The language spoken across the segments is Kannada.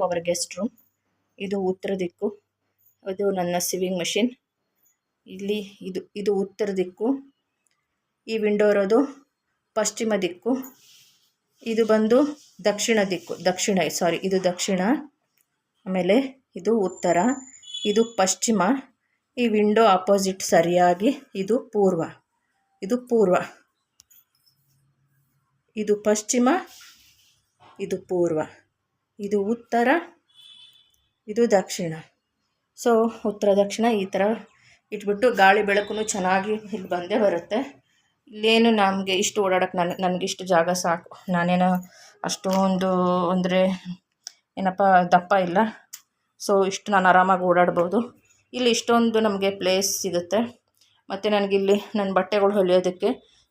ಅವರ ಗೆಸ್ಟ್ ರೂಮ್ ಇದು ಉತ್ತರ ದಿಕ್ಕು. ಇದು ನನ್ನ ಸಿವಿಂಗ್ ಮಷಿನ್ ಇಲ್ಲಿ ಇದು ಇದು ಉತ್ತರ ದಿಕ್ಕು. ಈ ವಿಂಡೋ ಇರೋದು ಪಶ್ಚಿಮ ದಿಕ್ಕು. ಇದು ಬಂದು ದಕ್ಷಿಣ ದಿಕ್ಕು. ದಕ್ಷಿಣ ಸಾರಿ ಇದು ದಕ್ಷಿಣ. ಆಮೇಲೆ ಇದು ಉತ್ತರ. ಇದು ಪಶ್ಚಿಮ. ಈ ವಿಂಡೋ ಆಪೋಸಿಟ್ ಸರಿಯಾಗಿ ಇದು ಪೂರ್ವ. ಇದು ಪೂರ್ವ. ಇದು ಪಶ್ಚಿಮ, ಇದು ಪೂರ್ವ. ಇದು ಉತ್ತರ, ಇದು ದಕ್ಷಿಣ. ಸೊ ಉತ್ತರ, ದಕ್ಷಿಣ ಈ ಥರ ಇಟ್ಬಿಟ್ಟು ಗಾಳಿ ಬೆಳಕು ಚೆನ್ನಾಗಿ ಇಲ್ಲಿ ಬಂದೇ ಬರುತ್ತೆ. ಇಲ್ಲೇನು ನಮಗೆ ಇಷ್ಟು ಓಡಾಡೋಕ್ಕೆ ನನ್ನ ನನಗಿಷ್ಟು ಜಾಗ ಸಾಕು. ನಾನೇನೋ ಅಷ್ಟೊಂದು ಅಂದರೆ ಏನಪ್ಪ, ದಪ್ಪ ಇಲ್ಲ. ಸೊ ಇಷ್ಟು ನಾನು ಆರಾಮಾಗಿ ಓಡಾಡ್ಬೋದು. ಇಲ್ಲಿ ಇಷ್ಟೊಂದು ನಮಗೆ ಪ್ಲೇಸ್ ಸಿಗುತ್ತೆ. ಮತ್ತು ನನಗಿಲ್ಲಿ ನನ್ನ ಬಟ್ಟೆಗಳು ಹೊಲಿಯೋದಕ್ಕೆ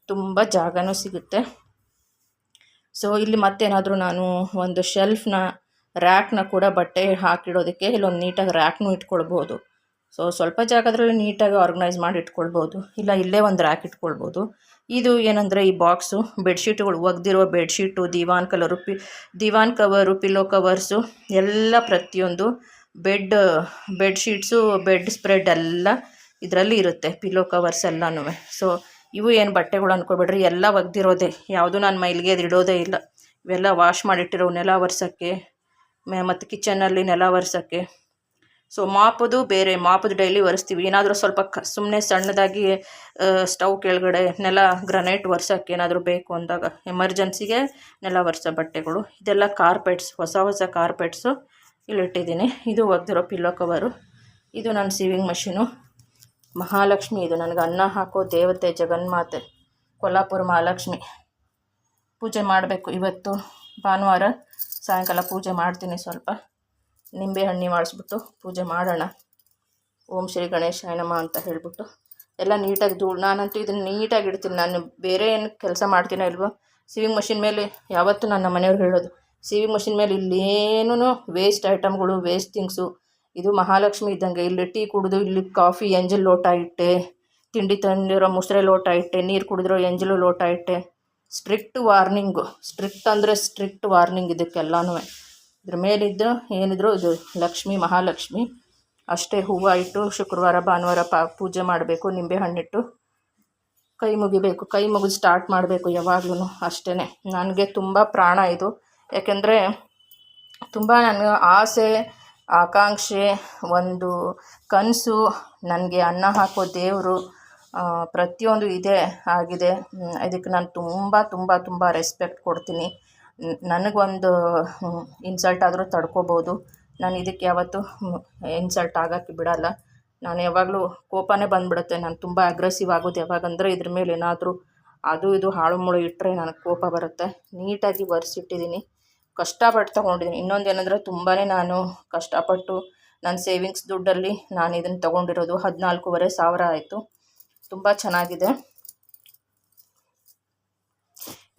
ತುಂಬ ಜಾಗವೂ ಸಿಗುತ್ತೆ. ಸೊ ಇಲ್ಲಿ ಮತ್ತೇನಾದರೂ ನಾನು ಒಂದು ಶೆಲ್ಫ್ನ ರ್ಯಾಕ್ನ ಕೂಡ ಬಟ್ಟೆ ಹಾಕಿಡೋದಕ್ಕೆ ಇಲ್ಲೊಂದು ನೀಟಾಗಿ ರ್ಯಾಕ್ನೂ ಇಟ್ಕೊಳ್ಬೋದು. ಸೊ ಸ್ವಲ್ಪ ಜಾಗದಲ್ಲಿ ನೀಟಾಗಿ ಆರ್ಗನೈಸ್ ಮಾಡಿ ಇಟ್ಕೊಳ್ಬೋದು. ಇಲ್ಲ, ಇಲ್ಲೇ ಒಂದು ರ್ಯಾಕ್ ಇಟ್ಕೊಳ್ಬೋದು. ಇದು ಏನಂದರೆ ಈ ಬಾಕ್ಸು ಬೆಡ್ಶೀಟ್ಗಳು ಒಗ್ದಿರುವ bedsheet diwan colour P diwan cover pillow covers ಎಲ್ಲ ಪ್ರತಿಯೊಂದು ಬೆಡ್ ಬೆಡ್ಶೀಟ್ಸು ಬೆಡ್ ಸ್ಪ್ರೆಡ್ ಎಲ್ಲ ಇದರಲ್ಲಿ ಇರುತ್ತೆ ಪಿಲ್ಲೋ ಕವರ್ಸ್ ಎಲ್ಲನೂ ಸೊ ಇವು ಏನು ಬಟ್ಟೆಗಳು ಅಂದ್ಕೊಬೇಡ್ರಿ ಎಲ್ಲ ಒಗ್ದಿರೋದೆ. ಯಾವುದು ನಾನು ಮೈಲಿಗೆ ಅದು ಇಡೋದೇ ಇಲ್ಲ. ಇವೆಲ್ಲ ವಾಶ್ ಮಾಡಿಟ್ಟಿರೋ ನೆಲ ಒರೆಸೋಕ್ಕೆ ಮತ್ತು ಕಿಚನಲ್ಲಿ ನೆಲ ಒರೆಸೋಕ್ಕೆ. ಸೊ ಮಾಪದು ಬೇರೆ, ಮಾಪದು ಡೈಲಿ ಒರೆಸ್ತೀವಿ. ಏನಾದರೂ ಸ್ವಲ್ಪ ಕ ಸುಮ್ಮನೆ ಸಣ್ಣದಾಗಿ ಸ್ಟವ್ ಕೆಳಗಡೆ ನೆಲ ಗ್ರನೈಟ್ ಒರೆಸೋಕ್ಕೆ ಏನಾದರೂ ಬೇಕು ಅಂದಾಗ ಎಮರ್ಜೆನ್ಸಿಗೆ ನೆಲ ಒರೆಸೋ ಬಟ್ಟೆಗಳು. ಇದೆಲ್ಲ ಕಾರ್ಪೆಟ್ಸ್ ಹೊಸ ಹೊಸ ಕಾರ್ಪೆಟ್ಸು ಇಲ್ಲಿಟ್ಟಿದ್ದೀನಿ. ಇದು ಒಗ್ದಿರೋ ಪಿಲ್ಲೋ ಕವರು ಇದು ನನ್ನ ಸೀವಿಂಗ್ ಮಷೀನು ಮಹಾಲಕ್ಷ್ಮಿ ಇದು. ನನಗೆ ಅನ್ನ ಹಾಕೋ ದೇವತೆ ಜಗನ್ಮಾತೆ, ಕೊಲ್ಲಾಪುರ ಮಹಾಲಕ್ಷ್ಮಿ. ಪೂಜೆ ಮಾಡಬೇಕು ಇವತ್ತು. ಭಾನುವಾರ ಸಾಯಂಕಾಲ ಪೂಜೆ ಮಾಡ್ತೀನಿ ಸ್ವಲ್ಪ. ನಿಂಬೆ ಹಣ್ಣಿ ಮಾಡಿಸ್ಬಿಟ್ಟು ಪೂಜೆ ಮಾಡೋಣ. ಓಂ ಶ್ರೀ ಗಣೇಶ ನಮ ಅಂತ ಹೇಳಿಬಿಟ್ಟು. ಎಲ್ಲ ನೀಟಾಗಿ ಧೂಳು ನಾನಂತೂ ಇದನ್ನು ನೀಟಾಗಿ ಇಡ್ತೀನಿ. ನಾನು ಬೇರೆ ಏನು ಕೆಲಸ ಮಾಡ್ತೀನೋ ಇಲ್ವೋ ಸಿವಿಂಗ್ ಮಷಿನ್ ಮೇಲೆ ಯಾವತ್ತೂ ನನ್ನ ಮನೆಯವ್ರು ಹೇಳೋದು. ಸಿವಿಂಗ್ ಮಷಿನ್ ಮೇಲೆ ಇಲ್ಲೇನೂ ವೇಸ್ಟ್ ಐಟಮ್ಗಳು ವೇಸ್ಟ್ ಥಿಂಗ್ಸು ಇದು ಮಹಾಲಕ್ಷ್ಮಿ ಇದ್ದಂಗೆ. ಇಲ್ಲಿ ಟೀ ಕುಡಿದು, ಇಲ್ಲಿ ಕಾಫಿ, ಎಂಜಲ್ ಲೋಟ ಇಟ್ಟೆ. ತಿಂಡಿ ತಂದಿರೋ ಮುಸ್ರೆ ಲೋಟ ಇಟ್ಟೆ. ನೀರು ಕುಡಿದಿರೋ ಎಂಜಲು ಲೋಟ ಇಟ್ಟೆ. Strict warning. ಸ್ಟ್ರಿಕ್ಟ್ ಅಂದರೆ ಸ್ಟ್ರಿಕ್ಟ್ ವಾರ್ನಿಂಗ್ ಇದಕ್ಕೆಲ್ಲನೂ ಇದ್ರ ಮೇಲಿದ್ದು ಏನಿದ್ರು ಇದು ಲಕ್ಷ್ಮಿ, ಮಹಾಲಕ್ಷ್ಮಿ. ಅಷ್ಟೇ ಹೂವು ಇಟ್ಟು ಶುಕ್ರವಾರ, ಭಾನುವಾರ ಪಾ ಪೂಜೆ ಮಾಡಬೇಕು, ನಿಂಬೆ ಹಣ್ಣಿಟ್ಟು. ಕೈ ಮುಗಿಬೇಕು. ಕೈ ಮುಗಿದು ಸ್ಟಾರ್ಟ್ ಮಾಡಬೇಕು ಯಾವಾಗ್ಲೂ ಅಷ್ಟೇ ನನಗೆ ತುಂಬ ಪ್ರಾಣ ಇದು. ಯಾಕೆಂದರೆ ತುಂಬ ನನಗೆ ಆಸೆ ಆಕಾಂಕ್ಷೆ, ಒಂದು ಕನಸು, ನನಗೆ ಅನ್ನ ಹಾಕೋ ದೇವರು ಪ್ರತಿಯೊಂದು ಇದೆ, ಆಗಿದೆ. ಇದಕ್ಕೆ ನಾನು ತುಂಬ ತುಂಬ ತುಂಬ ರೆಸ್ಪೆಕ್ಟ್ ಕೊಡ್ತೀನಿ. ನನಗೊಂದು ಇನ್ಸಲ್ಟ್ ಆದರೂ ತಡ್ಕೋಬೋದು. ನಾನು ಇದಕ್ಕೆ ಯಾವತ್ತೂ ಇನ್ಸಲ್ಟ್ ಆಗೋಕ್ಕೆ ಬಿಡೋಲ್ಲ. ನಾನು ಯಾವಾಗಲೂ ಕೋಪನೇ ಬಂದುಬಿಡುತ್ತೆ. ನಾನು ತುಂಬ ಅಗ್ರೆಸಿವ್ ಆಗೋದು ಯಾವಾಗಂದರೆ ಇದ್ರ ಮೇಲೆ ಏನಾದರೂ, ಅದು ಇದು ಹಾಳು ಮುಳು ಇಟ್ಟರೆ ನನಗೆ ಕೋಪ ಬರುತ್ತೆ. ನೀಟಾಗಿ ಒರೆಸಿಟ್ಟಿದ್ದೀನಿ. ಕಷ್ಟಪಟ್ಟು ತೊಗೊಂಡಿದ್ದೀನಿ. ಇನ್ನೊಂದು ಏನಂದರೆ ತುಂಬಾ ನಾನು ಕಷ್ಟಪಟ್ಟು ನನ್ನ ಸೇವಿಂಗ್ಸ್ ದುಡ್ಡಲ್ಲಿ ನಾನು ಇದನ್ನು ತೊಗೊಂಡಿರೋದು ಹದಿನಾಲ್ಕೂವರೆ ಸಾವಿರ ಆಯಿತು. ತುಂಬ ಚೆನ್ನಾಗಿದೆ.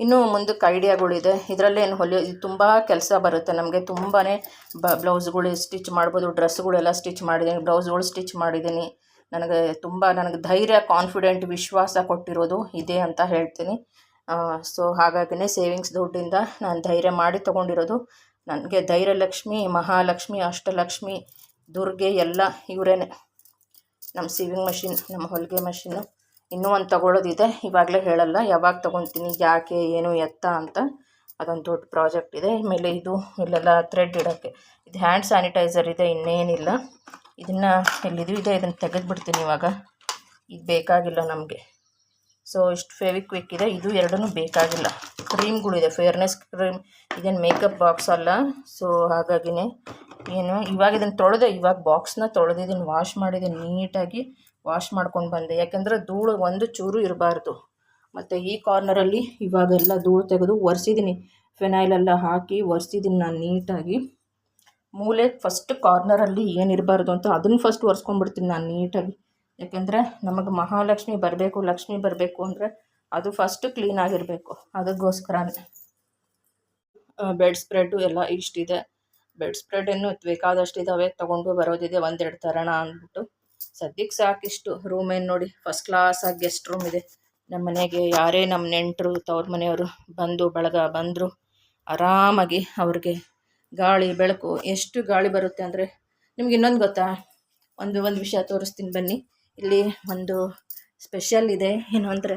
ಇನ್ನೂ ಮುಂದಕ್ಕೆ ಐಡಿಯಾಗಳಿದೆ. ಇದರಲ್ಲೇನು ಹೊಲಿಯೋ ಇದು ತುಂಬ ಕೆಲಸ ಬರುತ್ತೆ ನಮಗೆ. ತುಂಬಾ ಬ, ಬ್ಲೌಸ್ಗಳು ಸ್ಟಿಚ್ ಮಾಡ್ಬೋದು ಡ್ರೆಸ್ಗಳೆಲ್ಲ ಸ್ಟಿಚ್ ಮಾಡಿದ್ದೀನಿ, ಬ್ಲೌಸ್ಗಳು ಸ್ಟಿಚ್ ಮಾಡಿದ್ದೀನಿ. ನನಗೆ ತುಂಬ, ನನಗೆ ಧೈರ್ಯ, ಕಾನ್ಫಿಡೆಂಟ್, ವಿಶ್ವಾಸ ಕೊಟ್ಟಿರೋದು ಇದೆ ಅಂತ ಹೇಳ್ತೀನಿ. ಸೊ ಹಾಗಾಗಿನೇ ಸೇವಿಂಗ್ಸ್ ದುಡ್ಡಿಂದ ನಾನು ಧೈರ್ಯ ಮಾಡಿ ತೊಗೊಂಡಿರೋದು. ನನಗೆ ಧೈರ್ಯಲಕ್ಷ್ಮಿ, ಮಹಾಲಕ್ಷ್ಮಿ, ಅಷ್ಟಲಕ್ಷ್ಮಿ, ದುರ್ಗೆ ಎಲ್ಲ ಇವರೇ ನಮ್ಮ ಸೀವಿಂಗ್ ಮಷಿನ್ ನಮ್ಮ ಹೊಲಿಗೆ ಮಷಿನ್ನು ಇನ್ನೂ ಒಂದು ತೊಗೊಳ್ಳೋದಿದೆ ಇವಾಗಲೇ ಹೇಳಲ್ಲ, ಯಾವಾಗ ತೊಗೊತೀನಿ, ಯಾಕೆ, ಏನು ಎತ್ತ ಅಂತ. ಅದೊಂದು ದೊಡ್ಡ ಪ್ರಾಜೆಕ್ಟ್ ಇದೆ. ಆಮೇಲೆ ಇದು, ಇಲ್ಲೆಲ್ಲ ಥ್ರೆಡ್ ಇಡೋಕ್ಕೆ. ಇದು ಹ್ಯಾಂಡ್ ಸ್ಯಾನಿಟೈಸರ್ ಇದೆ, ಇನ್ನೇನಿಲ್ಲ. ಇದನ್ನು ಎಲ್ಲಿದು ಇದೆ, ಇದನ್ನು ತೆಗೆದುಬಿಡ್ತೀನಿ ಇವಾಗ. ಇದು ಬೇಕಾಗಿಲ್ಲ ನಮಗೆ. ಸೊ ಇಷ್ಟು ಫೆವಿಕ್ವಿಕ್ ಇದೆ. ಇದು ಎರಡೂ ಬೇಕಾಗಿಲ್ಲ. ಕ್ರೀಮ್ಗಳಿದೆ ಫೇರ್ನೆಸ್ ಕ್ರೀಮ್ ಇದೇನು ಮೇಕಪ್ ಬಾಕ್ಸ್ ಅಲ್ಲ. ಸೊ ಹಾಗಾಗಿನೇ ಏನು, ಇವಾಗ ಇದನ್ನು ತೊಳೆದೆ. ಇವಾಗ ಬಾಕ್ಸ್ನ ತೊಳೆದಿದ್ದೀನಿ ವಾಶ್ ಮಾಡಿದ್ದೀನಿ ನೀಟಾಗಿ ವಾಶ್ ಮಾಡ್ಕೊಂಡು ಬಂದೆ. ಯಾಕೆಂದರೆ ಧೂಳು ಒಂದು ಚೂರು ಇರಬಾರ್ದು. ಮತ್ತು ಈ ಕಾರ್ನರಲ್ಲಿ ಇವಾಗೆಲ್ಲ ಧೂಳು ತೆಗೆದು ಒರೆಸಿದ್ದೀನಿ ಫೆನೈಲೆಲ್ಲ ಹಾಕಿ ಒರೆಸಿದ್ದೀನಿ ನಾನು ನೀಟಾಗಿ. ಮೂಲೆ ಫಸ್ಟ್ ಕಾರ್ನರಲ್ಲಿ ಏನಿರಬಾರ್ದು ಅಂತ ಅದನ್ನು ಫಸ್ಟ್ ಒರೆಸ್ಕೊಂಡ್ಬಿಡ್ತೀನಿ ನಾನು ನೀಟಾಗಿ. ಯಾಕೆಂದರೆ ನಮಗೆ ಮಹಾಲಕ್ಷ್ಮಿ ಬರಬೇಕು, ಲಕ್ಷ್ಮಿ ಬರಬೇಕು ಅಂದರೆ ಅದು ಫಸ್ಟು ಕ್ಲೀನಾಗಿರಬೇಕು ಅದಕ್ಕೋಸ್ಕರನೇ. ಬೆಡ್ ಸ್ಪ್ರೆಡ್ಡು ಎಲ್ಲ ಇಷ್ಟಿದೆ. ಬೆಡ್ ಸ್ಪ್ರೆಡ್ ಏನು ಬೇಕಾದಷ್ಟು ಇದ್ದಾವೆ ತೊಗೊಂಡು ಬರೋದಿದೆ ಒಂದೆರಡು ತರಣ ಅಂದ್ಬಿಟ್ಟು. ಸದ್ಯಕ್ಕೆ ಸಾಕಿಷ್ಟು ರೂಮ್ ಏನು ನೋಡಿ ಫಸ್ಟ್ ಕ್ಲಾಸಾಗಿ ಗೆಸ್ಟ್ ರೂಮ್ ಇದೆ. ನಮ್ಮ ಮನೆಗೆ ಯಾರೇ ನಮ್ಮ ನೆಂಟರು, ತವ್ರ ಮನೆಯವರು ಬಂದು ಬಳಗ, ಬಂದರು ಆರಾಮಾಗಿ ಅವ್ರಿಗೆ ಗಾಳಿ, ಬೆಳಕು ಎಷ್ಟು ಗಾಳಿ ಬರುತ್ತೆ ಅಂದರೆ ನಿಮ್ಗೆ ಇನ್ನೊಂದು ಗೊತ್ತಾ? ಒಂದು ಒಂದು ವಿಷಯ ತೋರಿಸ್ತೀನಿ ಬನ್ನಿ. ಇಲ್ಲಿ ಒಂದು ಸ್ಪೆಷಲ್ ಇದೆ. ಏನು ಅಂದರೆ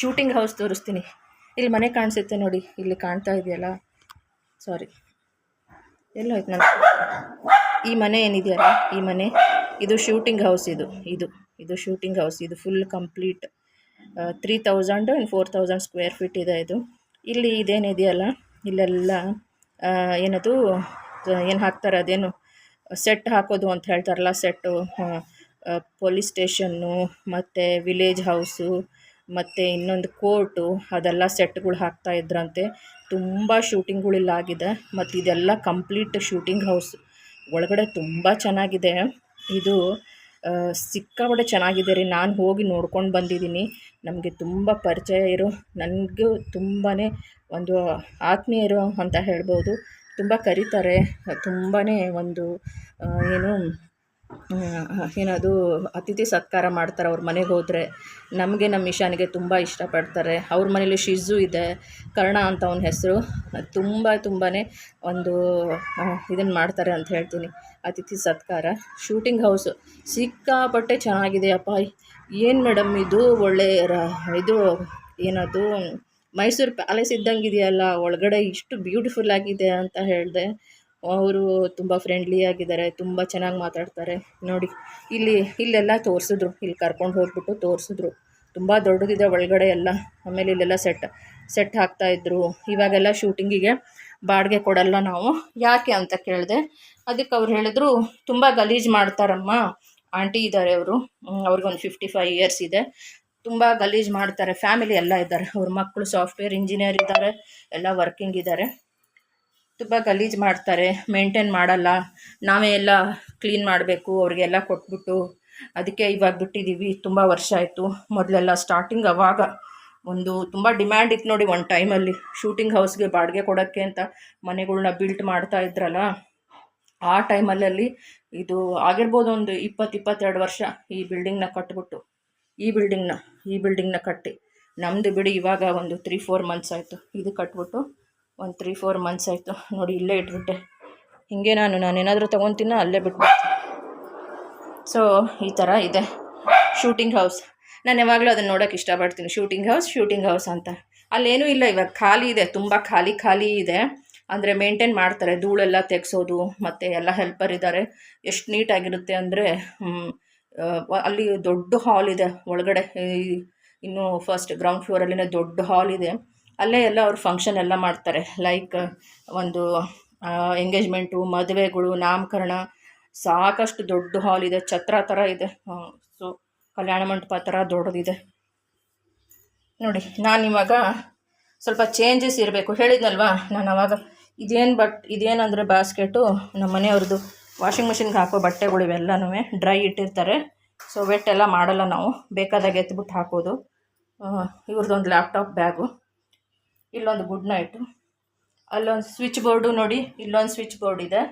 ಶೂಟಿಂಗ್ ಹೌಸ್ ತೋರಿಸ್ತೀನಿ. ಇಲ್ಲಿ ಮನೆ ಕಾಣಿಸುತ್ತೆ ನೋಡಿ. ಇಲ್ಲಿ ಕಾಣ್ತಾ ಇದೆಯಲ್ಲ? ಸಾರಿ ಎಲ್ಲೋಯ್ತು ನನ್ನ ಈ ಮನೆ ಏನಿದೆಯಲ್ಲ? ಈ ಮನೆ. ಇದು ಶೂಟಿಂಗ್ ಹೌಸ್ ಇದು. ಇದು. ಇದು ಶೂಟಿಂಗ್ ಹೌಸ್. ಇದು full complete three thousand and four thousand square feet ಇದೆ ಇದು. ಇಲ್ಲಿ ಇದೇನಿದೆಯಲ್ಲ? ಇಲ್ಲೆಲ್ಲ ಏನದು, ಏನು ಹಾಕ್ತಾರೆ ಅದೇನು? ಸೆಟ್ ಹಾಕೋದು ಅಂತ ಹೇಳ್ತಾರಲ್ಲ ಸೆಟ್ಟು ಪೊಲೀಸ್ ಸ್ಟೇಷನ್ನು ಮತ್ತು ವಿಲೇಜ್ ಹೌಸು ಮತ್ತು ಇನ್ನೊಂದು ಕೋರ್ಟು ಅದೆಲ್ಲ ಸೆಟ್ಗಳು ಹಾಕ್ತಾ ಇದ್ರಂತೆ. ತುಂಬ ಶೂಟಿಂಗ್ಗಳಿಲ್ಲಾಗಿದೆ ಮತ್ತು ಇದೆಲ್ಲ ಕಂಪ್ಲೀಟ್ ಶೂಟಿಂಗ್ ಹೌಸ್ ಒಳಗಡೆ ತುಂಬ ಚೆನ್ನಾಗಿದೆ. ಇದು ಸಿಕ್ಕಾಪಟ್ಟೆ ಚೆನ್ನಾಗಿದೆ ರೀ. ನಾನು ಹೋಗಿ ನೋಡ್ಕೊಂಡು ಬಂದಿದ್ದೀನಿ. ನಮಗೆ ತುಂಬ ಪರಿಚಯ ಇರೋ, ನನಗೂ ತುಂಬಾ ಒಂದು ಆತ್ಮೀಯರು ಅಂತ ಹೇಳ್ಬೋದು. ತುಂಬ ಕರೀತಾರೆ. ತುಂಬಾ ಒಂದು ಏನು ಏನದು, ಅತಿಥಿ ಸತ್ಕಾರ ಮಾಡ್ತಾರೆ ಅವ್ರ ಮನೆಗೆ ಹೋದರೆ. ನಮಗೆ ನಮ್ಮ ಇಶಾನಿಗೆ ತುಂಬ ಇಷ್ಟಪಡ್ತಾರೆ. ಅವ್ರ ಮನೇಲಿ ಶಿಜು ಇದೆ. ಕರ್ಣ ಅಂತ ಅವನ ಹೆಸರು. ತುಂಬ ತುಂಬಾ ಒಂದು ಇದನ್ನು ಮಾಡ್ತಾರೆ ಅಂತ ಹೇಳ್ತೀನಿ. ಅತಿಥಿ ಸತ್ಕಾರ. Shooting house. ಸಿಕ್ಕಾಪಟ್ಟೆ ಚೆನ್ನಾಗಿದೆ ಅಪ್ಪ ಏನು ಮೇಡಮ್ ಇದು? ಒಳ್ಳೆ ಇದು, ಏನದು, ಮೈಸೂರು ಪ್ಯಾಲೇಸ್ ಇದ್ದಂಗೆ ಇದೆಯಲ್ಲ ಒಳಗಡೆ ಇಷ್ಟು ಬ್ಯೂಟಿಫುಲ್ ಆಗಿದೆ ಅಂತ ಹೇಳಿದೆ. ಅವರು ತುಂಬ ಫ್ರೆಂಡ್ಲಿ ಆಗಿದ್ದಾರೆ, ತುಂಬ ಚೆನ್ನಾಗಿ ಮಾತಾಡ್ತಾರೆ. ನೋಡಿ, ಇಲ್ಲಿ, ಇಲ್ಲೆಲ್ಲ ತೋರಿಸಿದ್ರು. ಇಲ್ಲಿ ಕರ್ಕೊಂಡು ಹೋಗ್ಬಿಟ್ಟು ತೋರಿಸಿದ್ರು. ತುಂಬ ದೊಡ್ಡದಿದೆ ಒಳಗಡೆ ಎಲ್ಲ. ಆಮೇಲೆ ಇಲ್ಲೆಲ್ಲ ಸೆಟ್ ಸೆಟ್ ಹಾಕ್ತಾಯಿದ್ರು ಇವಾಗೆಲ್ಲ ಶೂಟಿಂಗಿಗೆ ಬಾಡಿಗೆ ಕೊಡಲ್ಲ ನಾವು. ಯಾಕೆ ಅಂತ ಕೇಳಿದೆ. ಅದಕ್ಕೆ ಅವ್ರು ಹೇಳಿದ್ರು, ತುಂಬ ಗಲೀಜು ಮಾಡ್ತಾರಮ್ಮ. ಆಂಟಿ ಇದ್ದಾರೆ ಅವರು. ಅವ್ರಿಗೊಂದು ಫಿಫ್ಟಿ ಫೈವ್ ಇಯರ್ಸ್ ಇದೆ. ತುಂಬ ಗಲೀಜು ಮಾಡ್ತಾರೆ. ಫ್ಯಾಮಿಲಿ ಎಲ್ಲ ಇದ್ದಾರೆ. ಅವ್ರ ಮಕ್ಕಳು ಸಾಫ್ಟ್ವೇರ್ ಇಂಜಿನಿಯರ್ ಇದ್ದಾರೆ. ಎಲ್ಲ ವರ್ಕಿಂಗ್ ಇದ್ದಾರೆ. ತುಂಬ ಗಲೀಜು ಮಾಡ್ತಾರೆ ಮೇಂಟೈನ್ ಮಾಡಲ್ಲ. ನಾವೇ ಎಲ್ಲ ಕ್ಲೀನ್ ಮಾಡಬೇಕು, ಅವ್ರಿಗೆಲ್ಲ ಕೊಟ್ಬಿಟ್ಟು. ಅದಕ್ಕೆ ಇವಾಗ ಬಿಟ್ಟಿದ್ದೀವಿ ತುಂಬ ವರ್ಷ ಆಯಿತು. ಮೊದಲೆಲ್ಲ ಸ್ಟಾರ್ಟಿಂಗ್ ಅವಾಗ ಒಂದು ತುಂಬ ಡಿಮ್ಯಾಂಡ್ ಇತ್ತು ನೋಡಿ ಒಂದು ಟೈಮಲ್ಲಿ ಶೂಟಿಂಗ್ ಹೌಸ್ಗೆ ಬಾಡಿಗೆ ಕೊಡೋಕ್ಕೆ ಅಂತ ಮನೆಗಳ್ನ ಬಿಲ್ಟ್ ಮಾಡ್ತಾ ಇದ್ರಲ್ಲ, ಆ ಟೈಮಲ್ಲಿ ಇದು ಆಗಿರ್ಬೋದು ಒಂದು ಇಪ್ಪತ್ತು, ಇಪ್ಪತ್ತೆರಡು ವರ್ಷ ಈ ಬಿಲ್ಡಿಂಗ್ನ ಕಟ್ಬಿಟ್ಟು. ಈ ಬಿಲ್ಡಿಂಗ್ನ ಈ ಬಿಲ್ಡಿಂಗ್ನ ಕಟ್ಟಿ. ನಮ್ಮದು ಬಿಡಿ ಇವಾಗ ಒಂದು ತ್ರೀ ಫೋರ್ ಮಂತ್ಸ್ ಆಯಿತು. ಇದು ಕಟ್ಬಿಟ್ಟು ಒಂದು ತ್ರೀ ಫೋರ್ ಮಂತ್ಸ್ ಆಯಿತು. ನೋಡಿ ಇಲ್ಲೇ ಇಟ್ಬಿಟ್ಟೆ. ಹೀಗೆ ನಾನು, ನಾನೇನಾದರೂ ತೊಗೊತೀನೋ ಅಲ್ಲೇ ಬಿಟ್ಬಿಡ್ತೀನಿ ಸೊ ಈ ಥರ ಇದೆ. ಶೂಟಿಂಗ್ ಹೌಸ್ ನಾನು ಯಾವಾಗಲೂ ಅದನ್ನು ನೋಡೋಕೆ ಇಷ್ಟಪಡ್ತೀನಿ. ಶೂಟಿಂಗ್ ಹೌಸ್ ಶೂಟಿಂಗ್ ಹೌಸ್ ಅಂತ. ಅಲ್ಲೇನೂ ಇಲ್ಲ ಇವಾಗ. ಖಾಲಿ ಇದೆ. ತುಂಬ ಖಾಲಿ ಖಾಲಿ ಇದೆ. ಅಂದರೆ ಮೇಂಟೈನ್ ಮಾಡ್ತಾರೆ. ಧೂಳೆಲ್ಲ ತೆಗೆಸೋದು, ಮತ್ತು ಎಲ್ಲ ಹೆಲ್ಪರ್ ಇದ್ದಾರೆ ಎಷ್ಟು ನೀಟಾಗಿರುತ್ತೆ ಅಂದರೆ ಅಲ್ಲಿ ದೊಡ್ಡ ಹಾಲ್ ಇದೆ. ಒಳಗಡೆ ಇನ್ನೂ ಫಸ್ಟ್ ಗ್ರೌಂಡ್ ಫ್ಲೋರಲ್ಲಿನೇ ದೊಡ್ಡ ಹಾಲ್ ಇದೆ. ಅಲ್ಲೇ ಎಲ್ಲ ಅವ್ರು ಫಂಕ್ಷನ್ ಎಲ್ಲ ಮಾಡ್ತಾರೆ. ಲೈಕ್ ಒಂದು ಎಂಗೇಜ್ಮೆಂಟು ಮದುವೆಗಳು, ನಾಮಕರಣ, ಸಾಕಷ್ಟು ದೊಡ್ಡ ಹಾಲ್ ಇದೆ. ಛತ್ರ ಥರ ಇದೆ. ಸೊ ಕಲ್ಯಾಣ ಮಂಟಪ ಥರ ದೊಡ್ಡದಿದೆ. ನೋಡಿ, ನಾನು ಇವಾಗ ಸ್ವಲ್ಪ ಚೇಂಜಸ್ ಇರಬೇಕು. ಹೇಳಿದ್ನಲ್ವಾ ನಾನು ಅವಾಗ? ಇದೇನು ಬಟ್, ಇದೇನಂದರೆ ಬಾಸ್ಕೆಟು ನಮ್ಮ ಮನೆಯವ್ರದ್ದು ವಾಷಿಂಗ್ ಮಿಷಿನ್ಗೆ ಹಾಕೋ ಬಟ್ಟೆಗಳು ಇವೆಲ್ಲನೂ ಡ್ರೈ ಇಟ್ಟಿರ್ತಾರೆ. ಸೊ ವೆಟ್ ಎಲ್ಲ ಮಾಡಲ್ಲ ನಾವು. ಬೇಕಾದಾಗ ಎತ್ಬಿಟ್ಟು ಹಾಕೋದು. ಇವ್ರದ್ದೊಂದು ಲ್ಯಾಪ್ಟಾಪ್ ಬ್ಯಾಗು ಇಲ್ಲೊಂದು ಗುಡ್ ನೈಟು. ಅಲ್ಲೊಂದು ಸ್ವಿಚ್ ಬೋರ್ಡು ನೋಡಿ, ಇಲ್ಲೊಂದು ಸ್ವಿಚ್ ಬೋರ್ಡ್ ಇದೆ.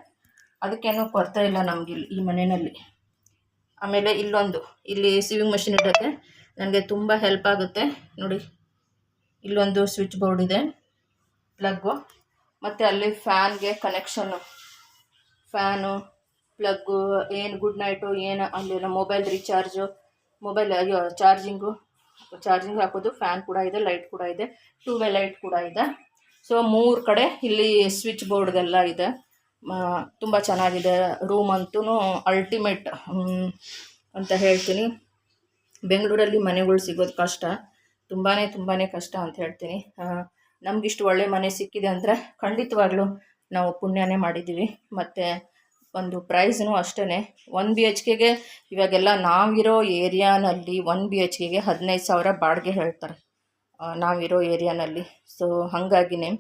ಅದಕ್ಕೇನು ಕೊರತೆ ಇಲ್ಲ ನಮಗೆ ಇಲ್ಲಿ ಈ ಮನೆಯಲ್ಲಿ. ಆಮೇಲೆ ಇಲ್ಲೊಂದು, ಇಲ್ಲಿ ಸಿವಿಂಗ್ ಮಷಿನ್ ಇಡೋಕ್ಕೆ ನನಗೆ ತುಂಬ ಹೆಲ್ಪ್ ಆಗುತ್ತೆ. ನೋಡಿ, ಇಲ್ಲೊಂದು ಸ್ವಿಚ್ ಬೋರ್ಡ್ ಇದೆ ಪ್ಲಗ್ಗು ಮತ್ತು ಅಲ್ಲಿ ಫ್ಯಾನ್ಗೆ ಕನೆಕ್ಷನ್ನು ಫ್ಯಾನು ಪ್ಲಗ್ಗು ಏನು ಗುಡ್ ನೈಟು ಏನು ಅಲ್ಲಿ mobile recharge mobile charging charging ಹಾಕೋದು ಫ್ಯಾನ್ ಕೂಡ ಇದೆ ಲೈಟ್ ಕೂಡ ಇದೆ ಟೂ ವೇ ಲೈಟ್ ಕೂಡ ಇದೆ. ಸೊ ಮೂರು ಕಡೆ ಇಲ್ಲಿ ಸ್ವಿಚ್ ಬೋರ್ಡ್ಗೆಲ್ಲ ಇದೆ. ತುಂಬ ಚೆನ್ನಾಗಿದೆ ರೂಮ್ ಅಂತೂ ಅಲ್ಟಿಮೇಟ್ ಅಂತ ಹೇಳ್ತೀನಿ. ಬೆಂಗಳೂರಲ್ಲಿ ಮನೆಗಳು ಸಿಗೋದು ಕಷ್ಟ. ತುಂಬಾ ತುಂಬಾ ಕಷ್ಟ ಅಂತ ಹೇಳ್ತೀನಿ. ನಮಗಿಷ್ಟು ಒಳ್ಳೆ ಮನೆ ಸಿಕ್ಕಿದೆ ಅಂದರೆ ಖಂಡಿತವಾಗ್ಲೂ ನಾವು ಪುಣ್ಯನೇ ಮಾಡಿದ್ದೀವಿ. ಮತ್ತು ಒಂದು ಪ್ರೈಸ್ನೂ ಅಷ್ಟೇ ಒನ್ ಬಿ ಎಚ್ ಕೆಗೆ ಇವಾಗೆಲ್ಲ ನಾವಿರೋ ಏರಿಯಾನಲ್ಲಿ ಒನ್ ಬಿ ಎಚ್ ಕೆಗೆ ಹದಿನೈದು ಸಾವಿರ ಬಾಡಿಗೆ ಹೇಳ್ತಾರೆ. ನಾವಿರೋ ಏರಿಯಾನಲ್ಲಿ. ಸೊ ಹಾಗಾಗಿನೇ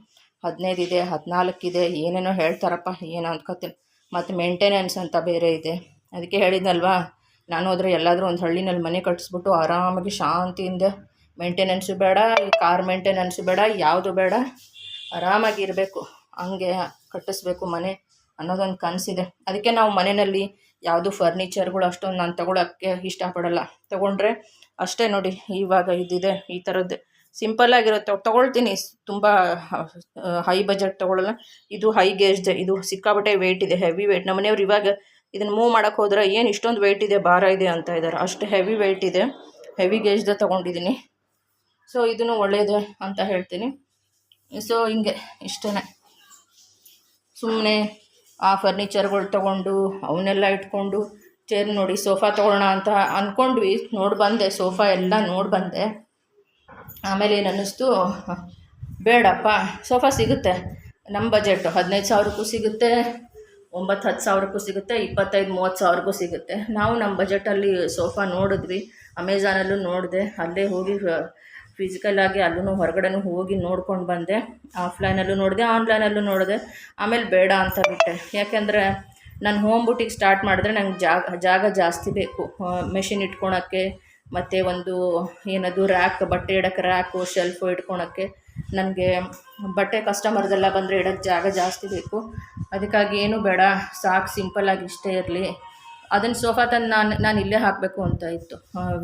ಹದಿನೈದು ಇದೆ ಏನೇನೋ ಹೇಳ್ತಾರಪ್ಪ, ಏನೋ ಅಂದ್ಕೊತೀನಿ ಮತ್ತು ಮೇಂಟೆನೆನ್ಸ್ ಅಂತ ಬೇರೆ ಇದೆ. ಅದಕ್ಕೆ ಹೇಳಿದ್ನಲ್ವಾ, ನಾನು ಹೋದರೆ ಎಲ್ಲಾದರೂ ಒಂದು ಹಳ್ಳಿನಲ್ಲಿ ಮನೆ ಕಟ್ಟಿಸ್ಬಿಟ್ಟು ಆರಾಮಾಗಿ ಶಾಂತಿಯಿಂದ ಮೇಂಟೆನೆನ್ಸು ಬೇಡ ಕಾರ್ ಮೇಂಟೆನೆನ್ಸು ಬೇಡ, ಯಾವುದು ಬೇಡ, ಆರಾಮಾಗಿ ಇರಬೇಕು. ಹಂಗೆ ಕಟ್ಟಿಸ್ಬೇಕು ಮನೆ. ಅನ್ನೋದೊಂದು ಕನಸಿದೆ. ಅದಕ್ಕೆ ನಾವು ಮನೆಯಲ್ಲಿ ಯಾವುದು ಫರ್ನಿಚರ್ಗಳು ಅಷ್ಟೊಂದು ನಾನು ತೊಗೊಳಕ್ಕೆ ಇಷ್ಟಪಡಲ್ಲ. ತೊಗೊಂಡ್ರೆ ಅಷ್ಟೇ ನೋಡಿ, ಇವಾಗ ಇದಿದೆ, ಈ ಥರದ್ದು ಸಿಂಪಲ್ ಆಗಿರುತ್ತೆ ತೊಗೊಳ್ತೀನಿ. ತುಂಬ, ಹೈ ಬಜೆಟ್ ತೊಗೊಳ್ಳಲ್ಲ ಇದು ಹೈ ಗೇಜ್ದೆ ಇದು ಸಿಕ್ಕಾಬಟ್ಟೆ ವೆಯ್ಟ್ ಇದೆ ಹೆವಿ ವೆಯ್ಟ್ ನಮ್ಮ ಮನೆಯವ್ರು ಇವಾಗ ಇದನ್ನು ಮೂವ್ ಮಾಡೋಕ್ಕೆ ಹೋದ್ರೆ ಏನು ಇಷ್ಟೊಂದು ವೆಯ್ಟ್ ಇದೆ, ಭಾರ ಇದೆ ಅಂತ ಇದ್ದಾರೆ ಅಷ್ಟು ಹೆವಿ ವೆಯ್ಟ್ ಇದೆ. ಹೆವಿ ಗೇಜ್ದ ತೊಗೊಂಡಿದ್ದೀನಿ. ಸೊ ಇದನ್ನು ಒಳ್ಳೆಯದು ಅಂತ ಹೇಳ್ತೀನಿ. ಸೊ ಹಿಂಗೆ ಇಷ್ಟೇ ಸುಮ್ಮನೆ ಆ ಫರ್ನಿಚರ್ಗಳು ತೊಗೊಂಡು, ಅವನ್ನೆಲ್ಲ ಇಟ್ಕೊಂಡು ಚೇರ್ ನೋಡಿ ಸೋಫಾ ತೊಗೊಳ್ಳೋಣ ಅಂತ ಅಂದ್ಕೊಂಡ್ವಿ ನೋಡಿ ಬಂದೆ ಸೋಫಾ ಎಲ್ಲ ನೋಡಿ ಬಂದೆ. ಆಮೇಲೆ ಏನು ಅನ್ನಿಸ್ತು ಬೇಡಪ್ಪ ಸೋಫಾ ಸಿಗುತ್ತೆ. ನಮ್ಮ ಬಜೆಟ್ ಹದಿನೈದು ಸಾವಿರಕ್ಕೂ ಸಿಗುತ್ತೆ, ಒಂಬತ್ತು ಹತ್ತು ಸಾವಿರಕ್ಕೂ ಸಿಗುತ್ತೆ, ಇಪ್ಪತ್ತೈದು, ಮೂವತ್ತು ಸಾವಿರಕ್ಕೂ ಸಿಗುತ್ತೆ. ನಾವು ನಮ್ಮ ಬಜೆಟಲ್ಲಿ ಸೋಫಾ ನೋಡಿದ್ವಿ. ಅಮೆಝಾನಲ್ಲೂ ನೋಡಿದೆ, ಅಲ್ಲೇ ಹೋಗಿ ಫಿಸಿಕಲಾಗಿ ಅಲ್ಲೂ ಹೊರಗಡೆನೂ ಹೋಗಿ ನೋಡ್ಕೊಂಡು ಬಂದೆ. ಆಫ್ಲೈನಲ್ಲೂ ನೋಡಿದೆ ಆನ್ಲೈನಲ್ಲೂ ನೋಡಿದೆ. ಆಮೇಲೆ ಬೇಡ ಅಂತ ಬಿಟ್ಟೆ. ಯಾಕೆಂದರೆ ನಾನು ಹೋಮ್ ಬುಟಿಗೆ ಸ್ಟಾರ್ಟ್ ಮಾಡಿದ್ರೆ ನಂಗೆ ಜಾಗ ಜಾಗ ಜಾಸ್ತಿ ಬೇಕು. ಮೆಷಿನ್ ಇಟ್ಕೊಳಕ್ಕೆ, ಮತ್ತು ಒಂದು ಏನದು ರ್ಯಾಕ್ ಬಟ್ಟೆ ಇಡೋಕ್ಕೆ ರ್ಯಾಕು ಶೆಲ್ಫು ಇಟ್ಕೊಳಕ್ಕೆ ನನಗೆ ಬಟ್ಟೆ ಕಸ್ಟಮರ್ದೆಲ್ಲ ಬಂದರೆ ಇಡೋಕ್ಕೆ ಜಾಗ ಜಾಸ್ತಿ ಬೇಕು. ಅದಕ್ಕಾಗಿ ಏನು ಬೇಡ, ಸಾಕು ಸಿಂಪಲ್ಲಾಗಿ ಇಷ್ಟೇ ಇರಲಿ. ಅದನ್ನು ಸೋಫಾ ತಂದು ನಾನು ನಾನು ಇಲ್ಲೇ ಹಾಕಬೇಕು ಅಂತ ಇತ್ತು.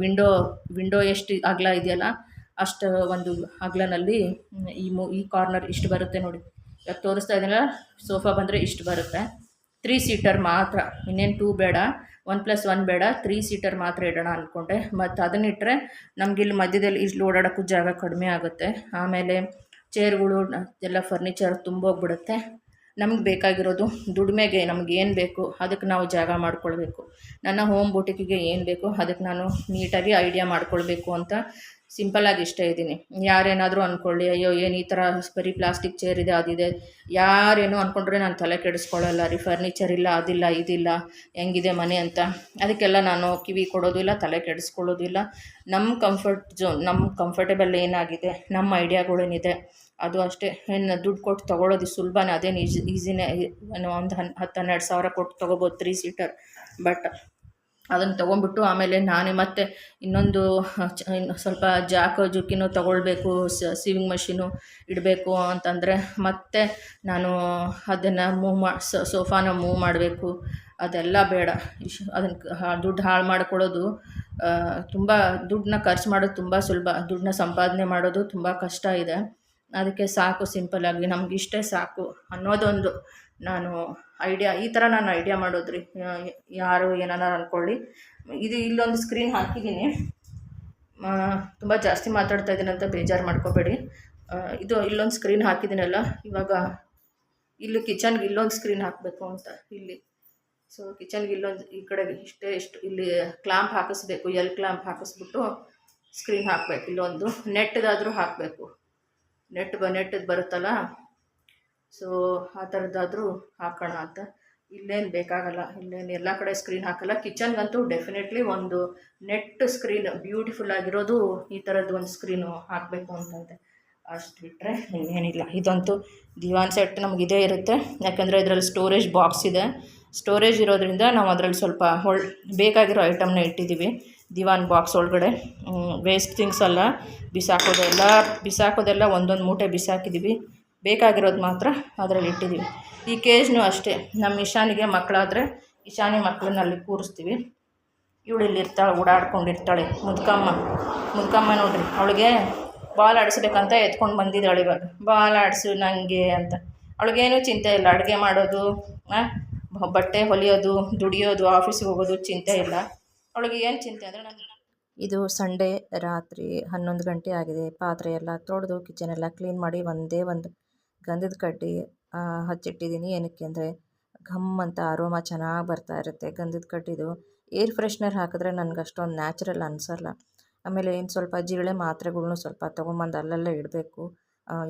ವಿಂಡೋ ವಿಂಡೋ ಎಷ್ಟು ಅಗಲ ಇದೆಯಲ್ಲ ಅಷ್ಟು ಒಂದು ಅಗಲನಲ್ಲಿ ಈ ಮು, ಈ ಕಾರ್ನರ್ ಇಷ್ಟು ಬರುತ್ತೆ ನೋಡಿ. ಇವಾಗ ತೋರಿಸ್ತಾ ಇದ್ದೀನಲ್ಲ ಸೋಫಾ ಬಂದರೆ ಇಷ್ಟು ಬರುತ್ತೆ. ತ್ರೀ ಸೀಟರ್ ಮಾತ್ರ, ಇನ್ನೇನು ಟೂ ಬೇಡ ಒನ್ ಪ್ಲಸ್ ಒನ್ ಬೇಡ ತ್ರೀ ಸೀಟರ್ ಮಾತ್ರ ಇಡೋಣ ಅಂದ್ಕೊಂಡೆ ಮತ್ತು ಅದನ್ನಿಟ್ಟರೆ ನಮಗೆ ಇಲ್ಲಿ ಮಧ್ಯದಲ್ಲಿ ಇಲ್ಲಿ ಓಡಾಡೋಕ್ಕೂ ಜಾಗ ಕಡಿಮೆ ಆಗುತ್ತೆ. ಆಮೇಲೆ ಚೇರ್ಗಳು ಎಲ್ಲ ಫರ್ನಿಚರ್ ತುಂಬೋಗ್ಬಿಡುತ್ತೆ. ನಮ್ಗೆ ಬೇಕಾಗಿರೋದು ದುಡಿಮೆಗೆ ನಮ್ಗೆ ಏನು ಬೇಕು, ಅದಕ್ಕೆ ನಾವು ಜಾಗ ಮಾಡ್ಕೊಳ್ಬೇಕು. ನನ್ನ ಹೋಮ್ ಬುಟಿಕಿಗೆ ಏನು ಬೇಕು, ಅದಕ್ಕೆ ನಾನು ನೀಟಾಗಿ ಐಡಿಯಾ ಮಾಡ್ಕೊಳ್ಬೇಕು ಅಂತ ಸಿಂಪಲ್ಲಾಗಿ ಇಷ್ಟ ಇದ್ದೀನಿ. ಯಾರೇನಾದರೂ ಅಂದ್ಕೊಳ್ಳಿ ಅಯ್ಯೋ, ಏನು ಈ ಥರ ಬರೀ ಪ್ಲಾಸ್ಟಿಕ್ ಚೇರ್ ಇದೆ, ಅದಿದೆ. ಯಾರೇನೋ ಅಂದ್ಕೊಂಡ್ರೆ ನಾನು ತಲೆ ಕೆಡಿಸ್ಕೊಳ್ಳಲ್ಲ, ರೀ ಫರ್ನಿಚರ್ ಇಲ್ಲ, ಅದಿಲ್ಲ, ಇದಿಲ್ಲ, ಹೆಂಗಿದೆ ಮನೆ ಅಂತ. ಅದಕ್ಕೆಲ್ಲ ನಾನು ಕಿವಿ ಕೊಡೋದು ಇಲ್ಲ, ತಲೆ ಕೆಡಿಸ್ಕೊಳ್ಳೋದು ಇಲ್ಲ. ನಮ್ಮ ಕಂಫರ್ಟ್ ಝೋನ್ ನಮ್ಮ ಕಂಫರ್ಟೇಬಲ್ ಏನಾಗಿದೆ ನಮ್ಮ ಐಡಿಯಾಗಳೇನಿದೆ, ಅದು ಅಷ್ಟೇ. ಏನು ದುಡ್ಡು ಕೊಟ್ಟು ತೊಗೊಳೋದು ಸುಲಭನೇ, ಅದೇನು ಈಜಿ, ಈಸಿನೇ ಒಂದು ಹನ್, ಹತ್ತು ಹನ್ನೆರಡು ಸಾವಿರ ಕೊಟ್ಟು ತೊಗೋಬೋದು ತ್ರೀ ಸೀಟರ್ ಬಟ್ ಅದನ್ನು ತೊಗೊಂಡ್ಬಿಟ್ಟು ಆಮೇಲೆ ನಾನೇ ಮತ್ತೆ ಇನ್ನೊಂದು ಇನ್ನು ಸ್ವಲ್ಪ ಜಾಕ ಜುಕ್ಕಿನೂ ತೊಗೊಳ್ಬೇಕು ಸೀವಿಂಗ್ ಮಷೀನು ಇಡಬೇಕು ಅಂತಂದರೆ ಮತ್ತೆ ನಾನು ಅದನ್ನು ಮೂವ್ ಮಾ ಸೋಫಾನ ಮೂವ್ ಮಾಡಬೇಕು. ಅದೆಲ್ಲ ಬೇಡ. ಇಶ್ ಅದನ್ನು ದುಡ್ಡು ಹಾಳು ಮಾಡಿಕೊಳ್ಳೋದು ತುಂಬ ದುಡ್ಡನ್ನ ಖರ್ಚು ಮಾಡೋದು ತುಂಬ ಸುಲಭ. ದುಡ್ಡನ್ನ ಸಂಪಾದನೆ ಮಾಡೋದು ತುಂಬ ಕಷ್ಟ ಇದೆ. ಅದಕ್ಕೆ ಸಾಕು ಸಿಂಪಲ್ಲಾಗಿ ಇಷ್ಟೇ ಸಾಕು ಅನ್ನೋದೊಂದು ನಾನು ಐಡಿಯಾ ಈ ಥರ ನಾನು ಐಡಿಯಾ ಮಾಡೋದ್ರಿ. ಯಾರು ಏನಾರ ಅಂದ್ಕೊಳ್ಳಿ ಇದು ಇಲ್ಲೊಂದು ಸ್ಕ್ರೀನ್ ಹಾಕಿದ್ದೀನಿ. ತುಂಬ ಜಾಸ್ತಿ ಮಾತಾಡ್ತಾ ಇದ್ದೀನಿ ಅಂತ ಬೇಜಾರು ಮಾಡ್ಕೋಬೇಡಿ. ಇದು ಇಲ್ಲೊಂದು ಸ್ಕ್ರೀನ್ ಹಾಕಿದ್ದೀನಲ್ಲ, ಇವಾಗ ಇಲ್ಲಿ ಕಿಚನ್ಗೆ ಇಲ್ಲೊಂದು ಸ್ಕ್ರೀನ್ ಹಾಕಬೇಕು ಅಂತ ಇಲ್ಲಿ. ಸೊ ಕಿಚನ್ಗೆ ಇಲ್ಲೊಂದು, ಈ ಕಡೆ ಇಷ್ಟೇ ಇಷ್ಟು, ಇಲ್ಲಿ ಕ್ಲಾಂಪ್ ಹಾಕಿಸ್ಬೇಕು ಎಲ್ ಕ್ಲಾಂಪ್ ಹಾಕಿಸ್ಬಿಟ್ಟು ಸ್ಕ್ರೀನ್ ಹಾಕಬೇಕು, ಇಲ್ಲೊಂದು ನೆಟ್ದಾದರೂ ಹಾಕಬೇಕು. ನೆಟ್ ಬ ನೆಟ್ಟದ್ದು ಬರುತ್ತಲ್ಲ? ಸೊ ಆ ಥರದ್ದಾದರೂ ಹಾಕೋಣ ಅಂತ. ಇಲ್ಲೇನು ಬೇಕಾಗಲ್ಲ, ಇಲ್ಲೇನು ಎಲ್ಲ ಕಡೆ ಸ್ಕ್ರೀನ್ ಹಾಕಲ್ಲ. ಕಿಚನ್ಗಂತೂ ಡೆಫಿನೆಟ್ಲಿ ಒಂದು ನೆಟ್ ಸ್ಕ್ರೀನ್ ಬ್ಯೂಟಿಫುಲ್ ಆಗಿರೋದು ಈ ಥರದ್ದು ಒಂದು ಸ್ಕ್ರೀನು ಹಾಕಬೇಕು ಅಂತಂತೆ ಅಷ್ಟು ಬಿಟ್ಟರೆ ಇನ್ನೇನಿಲ್ಲ. ಇದಂತೂ ದಿವಾನ್ ಸೆಟ್ ನಮ್ಗೆ ಇದೇ ಇರುತ್ತೆ. ಯಾಕಂದರೆ ಇದರಲ್ಲಿ ಸ್ಟೋರೇಜ್ ಬಾಕ್ಸ್ ಇದೆ. ಸ್ಟೋರೇಜ್ ಇರೋದ್ರಿಂದ ನಾವು ಅದರಲ್ಲಿ ಸ್ವಲ್ಪ ಹೊಳ್, ಬೇಕಾಗಿರೋ ಐಟಮ್ನ ಇಟ್ಟಿದ್ದೀವಿ. ದಿವಾನ್ ಬಾಕ್ಸ್ ಒಳಗಡೆ. ವೇಸ್ಟ್ ಥಿಂಗ್ಸ್ ಅಲ್ಲ ಬಿಸಾಕೋದೆಲ್ಲ ಬಿಸಾಕೋದೆಲ್ಲ ಒಂದೊಂದು ಮೂಟೆ ಬಿಸಾಕಿದ್ದೀವಿ ಬೇಕಾಗಿರೋದು ಮಾತ್ರ ಅದರಲ್ಲಿ ಇಟ್ಟಿದ್ದೀವಿ ಈ ಕೇಜ್ನೂ ಅಷ್ಟೇ. ನಮ್ಮ ಇಶಾನಿಗೆ ಮಕ್ಕಳಾದರೆ ಇಶಾನಿ ಮಕ್ಕಳನ್ನ ಅಲ್ಲಿ ಕೂರಿಸ್ತೀವಿ. ಇವಳು ಇಲ್ಲಿ ಇರ್ತಾಳೆ ಓಡಾಡ್ಕೊಂಡಿರ್ತಾಳೆ ಮುದ್ಕಮ್ಮ ಮುದ್ಕಮ್ಮ ನೋಡ್ರಿ, ಅವಳಿಗೆ ಬಾಲ್ ಆಡಿಸ್ಬೇಕಂತ ಎತ್ಕೊಂಡು ಬಂದಿದ್ದಾಳೆ ಇವಾಗ. ಬಾಲ್ ಆಡಿಸು ನನಗೆ ಅಂತ. ಅವಳಿಗೇನೂ ಚಿಂತೆ ಇಲ್ಲ. ಅಡುಗೆ ಮಾಡೋದು ಬಟ್ಟೆ ಹೊಲಿಯೋದು, ದುಡಿಯೋದು, ಆಫೀಸಿಗೆ ಹೋಗೋದು ಚಿಂತೆ ಇಲ್ಲ. ಅವಳಿಗೆ ಏನು ಚಿಂತೆ ಅಂದರೆ ಇದು ಸಂಡೇ ರಾತ್ರಿ ಹನ್ನೊಂದು ಗಂಟೆ ಆಗಿದೆ. ಪಾತ್ರೆ ಎಲ್ಲ ತೊಳೆದು ಎಲ್ಲ ಕ್ಲೀನ್ ಮಾಡಿ ಒಂದೇ ಒಂದು ಗಂಧದ ಕಡ್ಡಿ ಹಚ್ಚಿಟ್ಟಿದ್ದೀನಿ. ಏನಕ್ಕೆ ಅಂದರೆ ಘಮ್ ಅಂತ ಆರೋಮ ಚೆನ್ನಾಗಿ ಬರ್ತಾ ಇರುತ್ತೆ ಗಂಧದ ಕಡ್ಡಿದು. ಏರ್ ಫ್ರೆಶ್ನರ್ ಹಾಕಿದ್ರೆ ನನಗೆ ಅಷ್ಟೊಂದು ನ್ಯಾಚುರಲ್ ಅನಿಸಲ್ಲ. ಆಮೇಲೆ ಏನು ಸ್ವಲ್ಪ ಜಿರಳೆ ಮಾತ್ರೆಗಳನ್ನೂ ಸ್ವಲ್ಪ ತೊಗೊಂಬಂದು ಅಲ್ಲಲ್ಲೇ ಇಡಬೇಕು.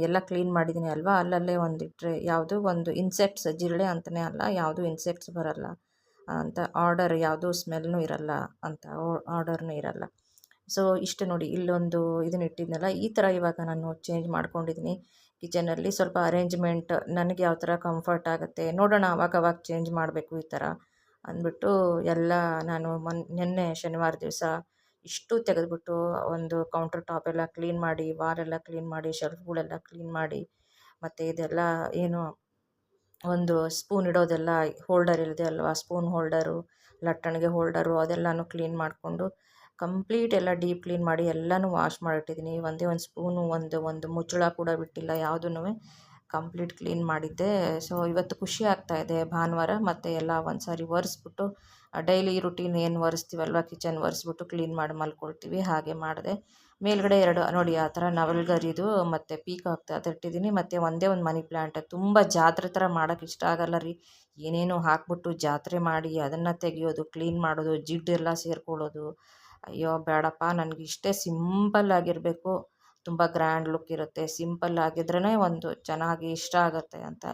ಎಲ್ಲ ಕ್ಲೀನ್ ಮಾಡಿದ್ದೀನಿ ಅಲ್ವಾ? ಅಲ್ಲಲ್ಲೇ ಒಂದು ಇಟ್ಟರೆ ಯಾವುದೂ? ಒಂದು ಇನ್ಸೆಕ್ಟ್ಸ್ ಜಿರಳೆ ಅಂತಲೇ ಅಲ್ಲ, ಯಾವುದೂ ಇನ್ಸೆಕ್ಟ್ಸ್ ಬರಲ್ಲ. ಅಂತ ಆರ್ಡರ್ ಯಾವುದೂ ಸ್ಮೆಲ್ನೂ ಇರಲ್ಲ ಅಂತ ಆರ್ಡರ್ನೂ ಇರಲ್ಲ. ಸೊ, ಇಷ್ಟು ನೋಡಿ ಇಲ್ಲೊಂದು ಇದನ್ನ ಇಟ್ಟಿದ್ನಲ್ಲ, ಈ ಥರ ಇವಾಗ ನಾನು ಚೇಂಜ್ ಮಾಡ್ಕೊಂಡಿದ್ದೀನಿ ಕಿಚನಲ್ಲಿ. ಸ್ವಲ್ಪ ಅರೇಂಜ್ಮೆಂಟ್ ನನಗೆ ಯಾವ ಥರ ಕಂಫರ್ಟ್ ಆಗುತ್ತೆ, ನೋಡೋಣ ಅವಾಗ ಅವಾಗ ಚೇಂಜ್ ಮಾಡಬೇಕು ಈ ಥರ ಅಂದ್ಬಿಟ್ಟು ಎಲ್ಲ ನಾನು ಮೊನ್, ನಿನ್ನೆ ಶನಿವಾರ ದಿವಸ ಇಷ್ಟು ತೆಗೆದುಬಿಟ್ಟು ಒಂದು ಕೌಂಟರ್ ಟಾಪ್ ಎಲ್ಲ ಕ್ಲೀನ್ ಮಾಡಿ ವಾರೆಲ್ಲ ಕ್ಲೀನ್ ಮಾಡಿ ಶೆಲ್ಫ್ಗಳೆಲ್ಲ ಕ್ಲೀನ್ ಮಾಡಿ, ಮತ್ತು ಇದೆಲ್ಲ ಏನು ಒಂದು ಸ್ಪೂನ್ ಇಡೋದೆಲ್ಲ ಹೋಲ್ಡರ್ ಇಲ್ಲದೆ ಅಲ್ವಾ? ಸ್ಪೂನ್ ಹೋಲ್ಡರು ಲಟ್ಟಣಿಗೆ ಹೋಲ್ಡರು ಅದೆಲ್ಲನೂ ಕ್ಲೀನ್ ಮಾಡಿಕೊಂಡು ಕಂಪ್ಲೀಟ್ ಎಲ್ಲ ಡೀಪ್ ಕ್ಲೀನ್ ಮಾಡಿ ಎಲ್ಲನೂ ವಾಶ್ ಮಾಡಿಟ್ಟಿದ್ದೀನಿ. ಒಂದೇ ಒಂದು ಸ್ಪೂನು ಒಂದು ಒಂದು ಮುಚ್ಚಳ ಕೂಡ ಬಿಟ್ಟಿಲ್ಲ ಯಾವುದೂ ಕಂಪ್ಲೀಟ್ ಕ್ಲೀನ್ ಮಾಡಿದ್ದೆ. ಸೊ ಇವತ್ತು ಖುಷಿ ಆಗ್ತಾ ಇದೆ ಭಾನುವಾರ ಮತ್ತು ಎಲ್ಲ ಒಂದು ಸಾರಿ ಒರೆಸ್ಬಿಟ್ಟು ಡೈಲಿ ರುಟೀನ್ ಏನು ಒರೆಸ್ತೀವಲ್ವ ಕಿಚನ್ ಒರೆಸ್ಬಿಟ್ಟು ಕ್ಲೀನ್ ಮಾಡಿ ಮಲ್ಕೊಳ್ತೀವಿ, ಹಾಗೆ ಮಾಡಿದೆ. ಮೇಲ್ಗಡೆ ಎರಡು, ನೋಡಿ ಆ ಥರ ನವಲ್ಗರಿದು ಮತ್ತು ಪೀಕ್ ಆಗ್ತದೆ ಇಟ್ಟಿದ್ದೀನಿ ಮತ್ತು ಒಂದೇ ಒಂದು ಮನಿ ಪ್ಲ್ಯಾಂಟ್ ತುಂಬ ಜಾತ್ರೆ ಥರ ಮಾಡೋಕ್ಕೆ ಇಷ್ಟ ಆಗಲ್ಲ ರೀ. ಏನೇನೋ ಹಾಕ್ಬಿಟ್ಟು ಜಾತ್ರೆ ಮಾಡಿ ಅದನ್ನು ತೆಗೆಯೋದು ಕ್ಲೀನ್ ಮಾಡೋದು ಜಿಡ್ಡೆಲ್ಲ ಸೇರ್ಕೊಳ್ಳೋದು. ಅಯ್ಯೋ ಬೇಡಪ್ಪ ನನಗೆ ಇಷ್ಟೇ ಸಿಂಪಲ್ ಆಗಿರಬೇಕು. ತುಂಬ ಗ್ರ್ಯಾಂಡ್ ಲುಕ್ ಇರುತ್ತೆ. ಸಿಂಪಲ್ ಆಗಿದ್ರೇ ಒಂದು ಚೆನ್ನಾಗಿ ಇಷ್ಟ ಆಗುತ್ತೆ ಅಂತ.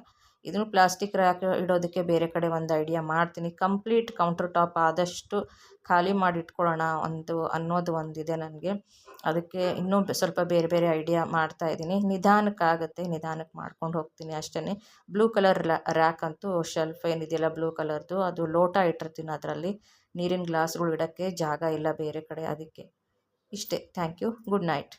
ಇದನ್ನು ಪ್ಲಾಸ್ಟಿಕ್ ರ್ಯಾಕ್ ಇಡೋದಕ್ಕೆ ಬೇರೆ ಕಡೆ ಒಂದು ಐಡಿಯಾ ಮಾಡ್ತೀನಿ. ಕಂಪ್ಲೀಟ್ ಕೌಂಟರ್ ಟಾಪ್ ಆದಷ್ಟು ಖಾಲಿ ಮಾಡಿ ಇಟ್ಕೊಳ್ಳೋಣ ಒಂದು ಅನ್ನೋದು ಒಂದಿದೆ ನನಗೆ. ಅದಕ್ಕೆ ಇನ್ನೂ ಸ್ವಲ್ಪ ಬೇರೆ ಬೇರೆ ಐಡಿಯಾ ಮಾಡ್ತಾ ಇದ್ದೀನಿ. ನಿಧಾನಕ್ಕಾಗುತ್ತೆ, ನಿಧಾನಕ್ಕೆ ಮಾಡ್ಕೊಂಡು ಹೋಗ್ತೀನಿ ಅಷ್ಟೇ ಬ್ಲೂ ಕಲರ್ ರ್ಯಾಕ್ ಅಂತೂ ಶೆಲ್ಫ್ ಏನಿದೆಯಲ್ಲ ಬ್ಲೂ ಕಲರ್ದು, ಅದು ಲೋಟ ಇಟ್ಟಿರ್ತೀನಿ ಅದರಲ್ಲಿ. ನೀರಿನ ಗ್ಲಾಸ್ಗಳು ಇಡೋಕ್ಕೆ ಜಾಗ ಇಲ್ಲ ಬೇರೆ ಕಡೆ, ಅದಕ್ಕೆ. ಇಷ್ಟೇ. Thank you good night